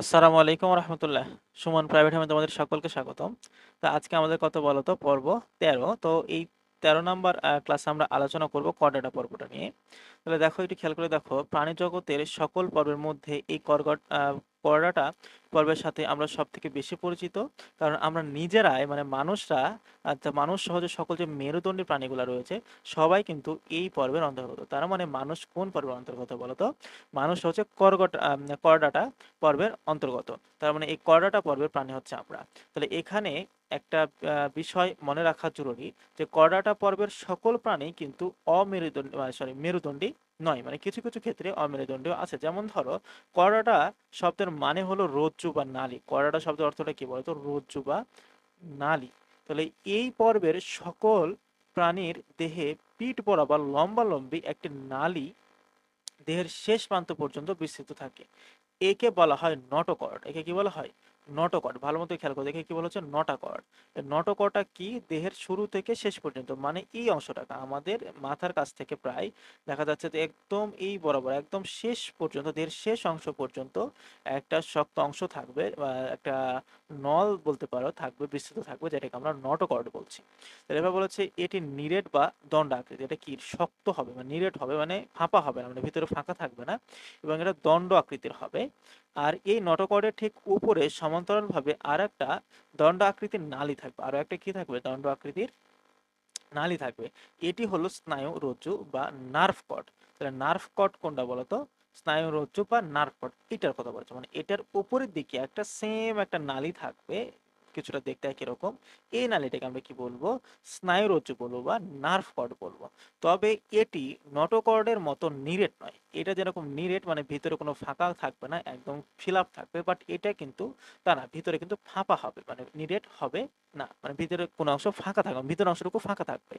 আসসালামু আলাইকুম রহমতুল্লাহ। সুমন প্রাইভেট হোমে তোমাদের সকলকে স্বাগতম। তো আজকে আমাদের কত বলো তো, পর্ব তেরো। তো এই তেরো নম্বর ক্লাসে আমরা আলোচনা করব করডাটা পর্বটা নিয়ে। তাহলে দেখো, একটু খেয়াল করে দেখো প্রাণী জগতের সকল পর্বের মধ্যে এই করগট করডাটা পর্বের সাথে আমরা সব থেকে বেশি পরিচিত। কারণ আমরা নিজেরাই মানে মানুষরা মানুষ সহজে সকল যে মেরুদণ্ডী প্রাণীগুলো রয়েছে, সবাই কিন্তু এই পর্বের অন্তর্গত। তার মানে মানুষ কোন পর্বের অন্তর্গত বলতো? মানুষ হচ্ছে করগট করডাটা পর্বের অন্তর্গত। তার মানে এই করডাটা পর্বের প্রাণী হচ্ছে আমরা। তাহলে এখানে একটা বিষয় মনে রাখা জরুরি যে করডাটা পর্বের সকল প্রাণী কিন্তু অমেরুদণ্ডী সরি মেরুদণ্ডী নয় মানে কিছু কিছু ক্ষেত্রে অমেরুদণ্ডীয় আছে। যেমন ধরো করডাটা শব্দের মানে হলো রজ্জু বা নালী। করডাটা শব্দের অর্থটা কি বলতো? রজ্জু বা নালী। তাহলে এই পর্বের সকল প্রাণীর দেহে পিঠ বরাবর লম্বালম্বি একটি নালী দেহের শেষ প্রান্ত পর্যন্ত বিস্তৃত থাকে। একে বলা হয় নটোকর্ড একে কি বলা হয়? নটোকর্ড ভালো মতো খেয়াল করে দেখে কি বলা হচ্ছে নটাকর্ড নটোকর্ডটা কি? দেহের শুরু থেকে শেষ পর্যন্ত মানে এই অংশটাকে, আমাদের মাথার কাছ থেকে প্রায় দেখা যাচ্ছে যে একদম এই বরাবর, একদম শেষ পর্যন্ত, দেহের শেষ অংশ পর্যন্ত একটা শক্ত অংশ থাকবে, বা একটা নল বলতে পারো, থাকবে, বিস্তৃত থাকবে, যেটাকে আমরা নটোকর্ড বলছি। এবার বলেছে এটি নিরেট বা দণ্ড আকৃতি এটা কি? শক্ত হবে মানে নিরেট হবে মানে ফাঁপা হবে না মানে ভিতরে ফাঁকা থাকবে না, এবং এটা দণ্ড আকৃতির হবে। আর এই নটকর্ডের ঠিক উপরে সমান্তরালভাবে আর একটা দণ্ড আকৃতির নালি থাকবে। আরও একটা কি থাকবে? দণ্ড আকৃতির নালি থাকবে। এটি হলো স্নায়ু রজ্জু বা নার্ভ কট তাহলে নার্ভ কট কোনটা বলতো? স্নায়ু রজ্জু বা নার্ভ কট এটার কথা বলছে। মানে এটার উপরের দিকে একটা সেম একটা নালি থাকবে। কিছুটা দেখতে একই রকম। এই নালীটাকে আমরা কি বলব? স্নায়ু রজ্জু বলব বা নার্ভ কর্ড বলব। তবে এটি নটোকর্ডের মতো নিরেট নয়। এটা যেরকম নিরেট মানে ভিতরে কোনো ফাঁকা থাকবে না, একদম ফিল থাকবে বাট এটা কিন্তু তা না, ভিতরে কিন্তু ফাঁপা হবে মানে নিরেট হবে না। মানে ভিতরে কোনো অংশ ফাঁকা থাকবে ভিতরের অংশটুকু ফাঁকা থাকবে।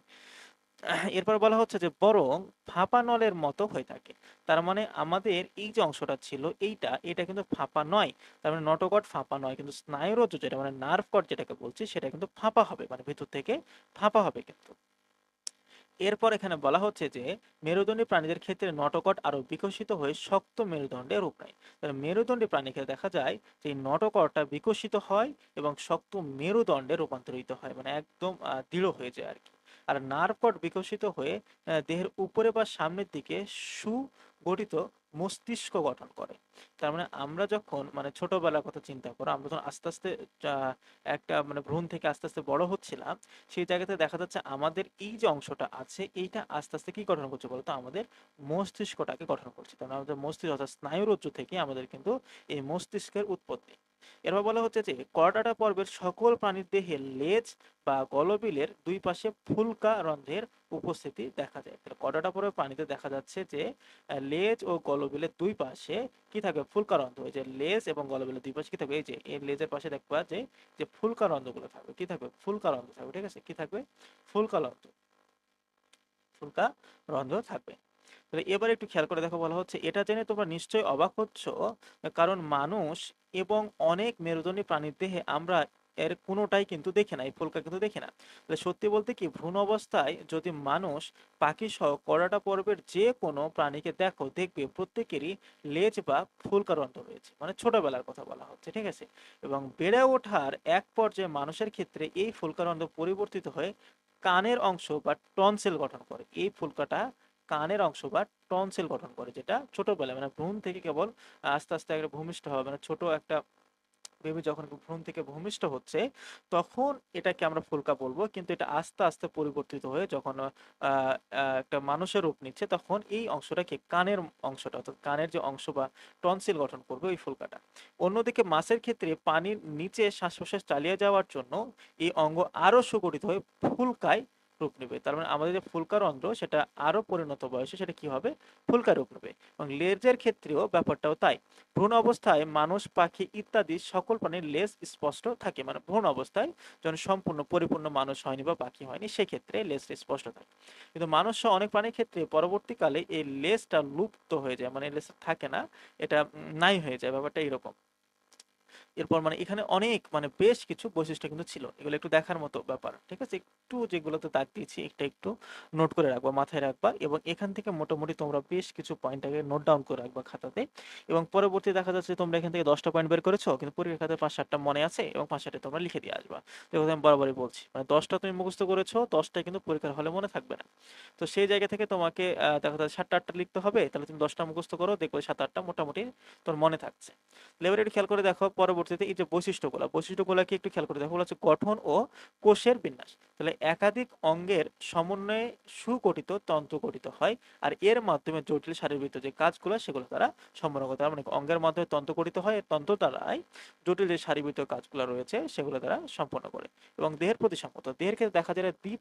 এরপর বলা হচ্ছে যে, বরং ফাঁপা নলের মতো হয়ে থাকে। তার মানে আমাদের এই যে অংশটা ছিল এইটা, এটা কিন্তু ফাঁপা নয়। তার মানে নটোকট ফাঁপা নয়, কিন্তু স্নায়ুরজ্জ যেটা মানে নার্ভ কট যেটাকে বলছি, সেটা কিন্তু ফাঁপা হবে মানে ভিতর থেকে ফাঁপা হবে কিন্তু। এরপর এখানে বলা হচ্ছে যে, মেরুদণ্ডী প্রাণীদের ক্ষেত্রে নটকট আরও বিকশিত হয়ে শক্ত মেরুদণ্ডের রূপ নেয় তাহলে মেরুদণ্ডী প্রাণী ক্ষেত্রে দেখা যায় যে নটকটটা বিকশিত হয় এবং শক্ত মেরুদণ্ডে রূপান্তরিত হয় মানে একদম দৃঢ় হয়ে যায় আর কি। আর নার্ভ বিকশিত হয়ে দেহের উপরে বা সামনের দিকে সুগঠিত মস্তিষ্ক গঠন করে। তার মানে আমরা যখন মানে ছোটবেলার কথা চিন্তা করো, আমরা যখন আস্তে আস্তে একটা মানে ভ্রূণ থেকে আস্তে আস্তে বড় হচ্ছিলাম, সেই জায়গাতে দেখা যাচ্ছে আমাদের এই যে অংশটা আছে, এইটা আস্তে আস্তে কি গঠন করছে বলতো? আমাদের মস্তিষ্কটাকে গঠন করছে। তার মানে আমাদের মস্তিষ্ক অর্থাৎ স্নায়ুরজ্জ থেকে আমাদের কিন্তু এই মস্তিষ্কের উৎপত্তি। এরপর বলা হচ্ছে যে, করডাটা পর্বের সকল প্রাণীর দেহে লেজ বা গলবিলের দুই পাশে ফুলকা রন্ধ্রের উপস্থিতি দেখা যায়। তাহলে করডাটা পর্বের প্রাণীতে দেখা যাচ্ছে যে লেজ ও গলবিলের দুই পাশে কি থাকবে ফুলকা রন্ধ্র। যে লেজ এবং গলবিলের দুই পাশে কি থাকবে? এই যে, এই লেজের পাশে দেখবা যে যে ফুলকা রন্ধ্রগুলো থাকবে। কি থাকবে? ফুলকা রন্ধ্র থাকবে, ঠিক আছে? কি থাকবে? ফুলকা রন্ধ্র। ফুলকা রন্ধ্র থাকবে। তাহলে এবার একটু খেয়াল করে দেখো বলা হচ্ছে, এটা জেনে তোমরা নিশ্চয়ই অবাক হচ্ছ, কারণ মানুষ এবং অনেক মেরুদণ্ডী প্রাণীর দেহে আমরা এর কোনোটাই কিন্তু দেখি না, এই ফুলকা কিন্তু দেখি না। তাহলে সত্যি বলতে কি, ভ্রূণ অবস্থায় যদি মানুষ পাখি সহ করাটা পর্বের যে কোনো প্রাণীকে দেখো, দেখবে প্রত্যেকেরই লেজ বা ফুলকা রন্ধ্র রয়েছে মানে ছোটবেলার কথা বলা হচ্ছে, ঠিক আছে? এবং বেড়ে ওঠার এক পর্যায়ে মানুষের ক্ষেত্রে এই ফুলকা রন্ধ্র পরিবর্তিত হয়ে কানের অংশ বা টনসেল গঠন করে, এই ফুলকাটা কানের অংশ বা টনসিল গঠন করে, যেটা ছোটবেলায় মানে ভ্রূণ থেকে কেবল আস্তে আস্তে একটা ভূমিষ্ঠ হবে মানে ছোট একটা বেবি যখন ভ্রূণ থেকে ভূমিষ্ঠ হচ্ছে, তখন এটাকে আমরা ফুলকা বলব, কিন্তু এটা আস্তে আস্তে পরিবর্তিত হয়ে যখন একটা মানুষের রূপ নিচ্ছে, তখন এই অংশটাকে কানের অংশটা, অর্থাৎ কানের যে অংশ বা টনসিল গঠন করবে ওই ফুলকাটা। অন্যদিকে মাছের ক্ষেত্রে পানির নিচে শ্বাস প্রশ্বাস চালিয়ে যাওয়ার জন্য এই অঙ্গ আরও সুগঠিত হয়ে ফুলকায় রূপ নেবে। তার মানে আমাদের যে ফুলকা রন্ধ্র সেটা আরও পরিণত বয়সে সেটা কি হবে? ফুলকা রূপ নেবে। এবং লেজের ক্ষেত্রেও ব্যাপারটাও তাই। ভ্রূণ অবস্থায় মানুষ, পাখি ইত্যাদি সকল প্রাণীর লেজ স্পষ্ট থাকে। মানে ভ্রূণ অবস্থায় যখন সম্পূর্ণ পরিপূর্ণ মানুষ হয়নি বা পাখি হয়নি, সেক্ষেত্রে লেজটা স্পষ্ট থাকে। কিন্তু মানুষ অনেক প্রাণীর ক্ষেত্রে পরবর্তীকালে এই লেজটা লুপ্ত হয়ে যায়। মানে লেজটা থাকে না, এটা নাই হয়ে যায়। ব্যাপারটা এরকম। এরপর মানে এখানে অনেক মানে বেশ কিছু বৈশিষ্ট্য কিন্তু ছিল। এগুলো একটু দেখার মতো ব্যাপার, ঠিক আছে? একটু যেগুলোতে দাগ দিয়েছি, একটা একটু নোট করে রাখবা, মাথায় রাখবা এবং এখান থেকে মোটামুটি তোমরা বেশ কিছু পয়েন্টটাকে নোট ডাউন করে রাখবা খাতাতে এবং পরবর্তী দেখা যাচ্ছে তোমরা এখান থেকে দশটা পয়েন্ট বের করেছ, কিন্তু পরীক্ষার খাতায় পাঁচ সাতটা মনে আছে এবং পাঁচ সাতটা তোমরা লিখে দিয়ে আসবা। যেগুলো আমি বরাবরই বলছি মানে দশটা তুমি মুখস্থ করেছ, দশটা কিন্তু পরীক্ষার হলে মনে থাকবে না। তো সেই জায়গা থেকে তোমাকে দেখা যাচ্ছে সাতটা আটটা লিখতে হবে, তাহলে তুমি দশটা মুখস্থ করো, দেখবে সাত আটটা মোটামুটি তোর মনে থাকছে। এবার একটু খেয়াল করে দেখো পরবর্তীতে এই যে বৈশিষ্ট্যগুলো, বৈশিষ্ট্যগুলোকে একটু খেয়াল করে দেখো। হচ্ছে গঠন ও কোষের বিন্যাস। তাহলে একাধিক অঙ্গের সমন্বয়ে সুগঠিত তন্ত্র গঠিত হয় আর এর মাধ্যমে জটিল শারীরবৃত্ত যে কাজগুলো, সেগুলো তারা সম্পন্ন হয় মানে অঙ্গের মাধ্যমে তন্ত্র গঠিত হয় তন্ত্র দ্বারাই জটিল যে শারীরবৃত্ত কাজগুলো রয়েছে, সেগুলো তারা সম্পন্ন করে এবং দেহের প্রতিসাম্য তো দেহের ক্ষেত্রে দেখা যায় দ্বি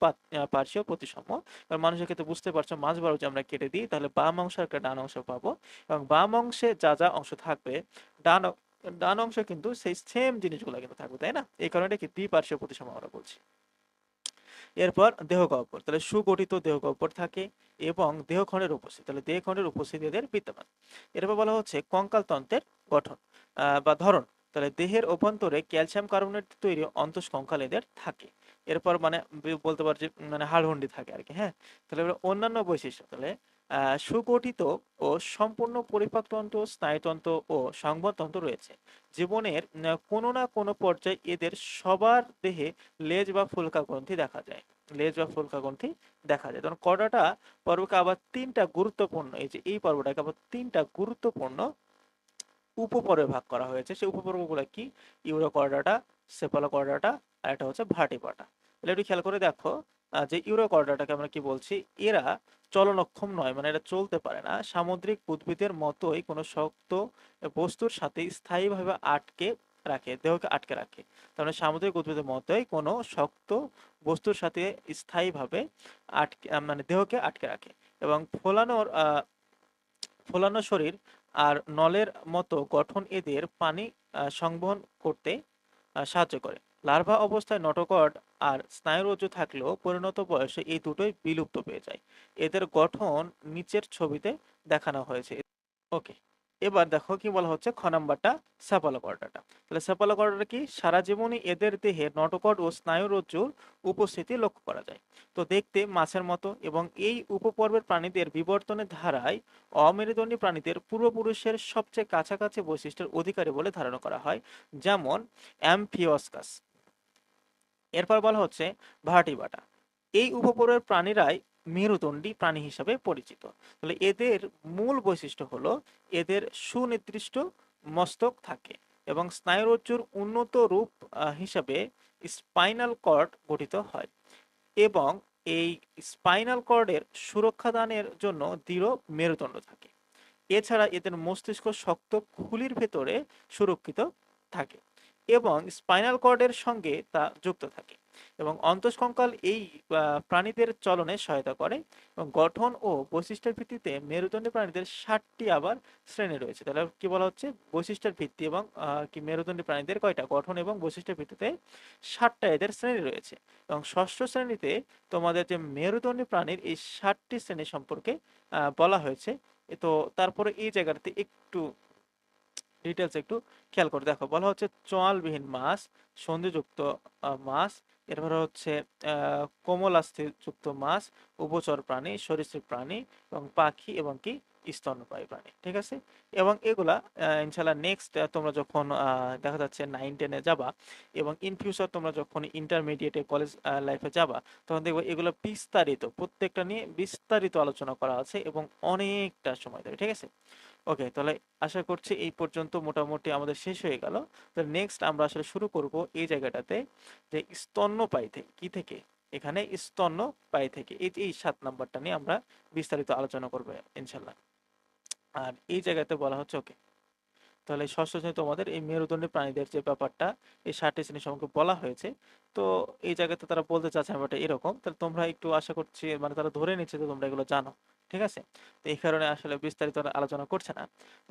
পার্শ্বীয় প্রতিসাম্য কারণ মানুষের ক্ষেত্রে বুঝতে পারছ বারো যে আমরা কেটে দিই, তাহলে বাম অংশ একটা ডান অংশ পাবো এবং বাম অংশে যা যা অংশ থাকবে, ডান ডান অংশ কিন্তু সেই সেম জিনিসগুলো কিন্তু থাকবে, তাই না? এই কারণে কি দ্বিপার্শ্বীয় প্রতিসাম্য আমরা বলছি। এরপর দেহ গহ্বর তাহলে সুগঠিত দেহ গহ্বর থাকে এবং দেহখণ্ডের উপস্থিতি, তাহলে দেহখণ্ডের উপস্থিতি এদের বিদ্যমান। এরপর বলা হচ্ছে কঙ্কাল তন্ত্রের গঠন বা ধরন, তাহলে দেহের অভ্যন্তরে ক্যালসিয়াম কার্বনেট তৈরি অন্তঃ কঙ্কাল এদের থাকে। এরপর মানে বলতে পারো যে মানে হাড়হুন্ডি থাকে আর কি হ্যাঁ? তাহলে অন্যান্য বৈশিষ্ট্য, তাহলে সুগঠিত ও সম্পূর্ণ পরিপাকতন্ত্র, স্নায়ুতন্ত্র ও সংবাদতন্ত্র রয়েছে। জীবনের কোনো না কোনো পর্যায়ে এদের সবার দেহে লেজ বা ফুলকা গ্রন্থি দেখা যায়। লেজ বা ফুলকা গ্রন্থি দেখা যায়। তখন কর্ডাটা পর্বকে আবার তিনটা গুরুত্বপূর্ণ, এই যে এই পর্বটাকে আবার তিনটা গুরুত্বপূর্ণ উপপর্বে ভাগ করা হয়েছে। সেই উপপর্বগুলো কি? ইউরোকর্ডাটা, সেপালোকর্ডাটা আর একটা হচ্ছে ভার্টিপাটা তাহলে একটু খেয়াল করে দেখো যে ইউরোকর্ডাটাকে আমরা কি বলছি, এরা চলনক্ষম নয় মানে এটা চলতে পারে না। সামুদ্রিক উদ্ভিদের মতোই কোনো শক্ত বস্তুর সাথে স্থায়ীভাবে আটকে রাখে, দেহকে আটকে রাখে। তার মানে সামুদ্রিক উদ্ভিদের মতোই কোনো শক্ত বস্তুর সাথে স্থায়ীভাবে আটকে মানে দেহকে আটকে রাখে। এবং ফোলানোর ফোলানো শরীর আর নলের মতো গঠন এদের পানি সংবহন করতে সাহায্য করে। লার্ভা অবস্থায় নটোকর্ড আর স্নায়ুরজ্জু থাকলেও পরিণত বয়সে এই দুটোই বিলুপ্ত পেয়ে যায়। এদের গঠন নিচের ছবিতে দেখানো হয়েছে। ওকে, এবার দেখো কি বলা হচ্ছে খ নাম্বারটা সেপালোকর্ডাটা তাহলে সেপালোকর্ডাটা কি? সারা জীবনই এদের দেহে নটোকর্ড ও স্নায়ুরজ্জুর উপস্থিতি লক্ষ্য করা যায়। তো দেখতে মাছের মতো এবং এই উপপর্বের প্রাণীদের বিবর্তনের ধারায় অমেরুদণ্ডী প্রাণীদের পূর্বপুরুষের সবচেয়ে কাছাকাছি বৈশিষ্ট্যের অধিকারী বলে ধারণা করা হয়, যেমন অ্যাম্ফিওস্কাস। এরপর বলা হচ্ছে ভার্টিবাটা এই উপপর্বের প্রাণীরাই মেরুদণ্ডী প্রাণী হিসাবে পরিচিত। তাহলে এদের মূল বৈশিষ্ট্য হলো এদের সুনির্দিষ্ট মস্তক থাকে এবং স্নায়ুরজ্জুর উন্নত রূপ হিসাবে স্পাইনাল কর্ড গঠিত হয় এবং এই স্পাইনাল কর্ডের সুরক্ষা দানের জন্য দৃঢ় মেরুদণ্ড থাকে। এছাড়া এদের মস্তিষ্ক শক্ত খুলির ভেতরে সুরক্ষিত থাকে। এবং স্পাইনাল কর্ডের সঙ্গে তা যুক্ত থাকে এবং অন্তঃকঙ্কাল এই প্রাণীদের চলনে সহায়তা করে এবং গঠন ও বৈশিষ্ট্যের ভিত্তিতে মেরুদণ্ডী প্রাণীদের ষাটটি আবার শ্রেণি রয়েছে। তাহলে কি বলা হচ্ছে? বৈশিষ্ট্যের ভিত্তি এবং কি মেরুদণ্ডী প্রাণীদের কয়টা? গঠন এবং বৈশিষ্ট্যের ভিত্তিতে ষাটটা এদের শ্রেণি রয়েছে। এবং ষষ্ঠ শ্রেণীতে তোমাদের যে মেরুদণ্ডী প্রাণীর এই ষাটটি শ্রেণি সম্পর্কে বলা হয়েছে। তো তারপরে এই জায়গাটাতে একটু ডিটেলস একটু খেয়াল করে। দেখো, বলা হচ্ছে চোয়ালবিহীন মাছ, সন্ধিযুক্ত মাছ। এরপর হচ্ছে কোমলাস্থিযুক্ত মাছ উপচর প্রাণী, সরীসৃপ প্রাণী এবং পাখি এবং কি? স্তন্যপায়ী প্রাণী, ঠিক আছে? এবং এগুলা ইনশাল্লাহ নেক্সট তোমরা যখন দেখা যাচ্ছে নাইন টেনে যাবা এবং ইন ফিউচার তোমরা যখন ইন্টারমিডিয়েটে কলেজ লাইফে যাবা, তখন দেখবে এগুলো বিস্তারিত, প্রত্যেকটা নিয়ে বিস্তারিত আলোচনা করা আছে এবং অনেকটা সময় ধরে, ঠিক আছে? ওকে তাহলে আশা করছি এই পর্যন্ত মোটামুটি আমাদের শেষ হয়ে গেল। তো নেক্সট আমরা আসলে শুরু করব এই জায়গাটাতে যে স্তন্যপায়ী থেকে, কি থেকে? এখানে স্তন্য স্তন্যপায়ী থেকে, এই এই সাত নাম্বারটা নিয়ে আমরা বিস্তারিত আলোচনা করব ইনশাল্লাহ আর এই জায়গাতে বলা হচ্ছে, ওকে। তাহলে ষষ্ঠ শ্রেণি তোমাদের এই মেরুদণ্ডী প্রাণীদের যে ব্যাপারটা, এই ষাটটি শ্রেণি সম্পর্কে বলা হয়েছে। তো এই জায়গাতে তারা বলতে চাচ্ছে ব্যাপারটা এরকম, তাহলে তোমরা একটু আশা করছি মানে তারা ধরে নিচ্ছে যে তোমরা এগুলো জানো, ঠিক আছে? তো এই কারণে আসলে বিস্তারিত আলোচনা করছে না।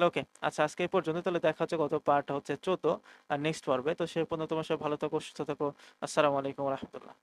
ওকে আচ্ছা আজকে এই পর্যন্ত, তাহলে দেখা হচ্ছে গত পার্ট হচ্ছে চোদ্দ, আর নেক্সট পর্বে। তো সে পর্যন্ত তোমার সব ভালো থাকো, সুস্থ থাকো। আসসালামু আলাইকুম রহমতুল্লাহ।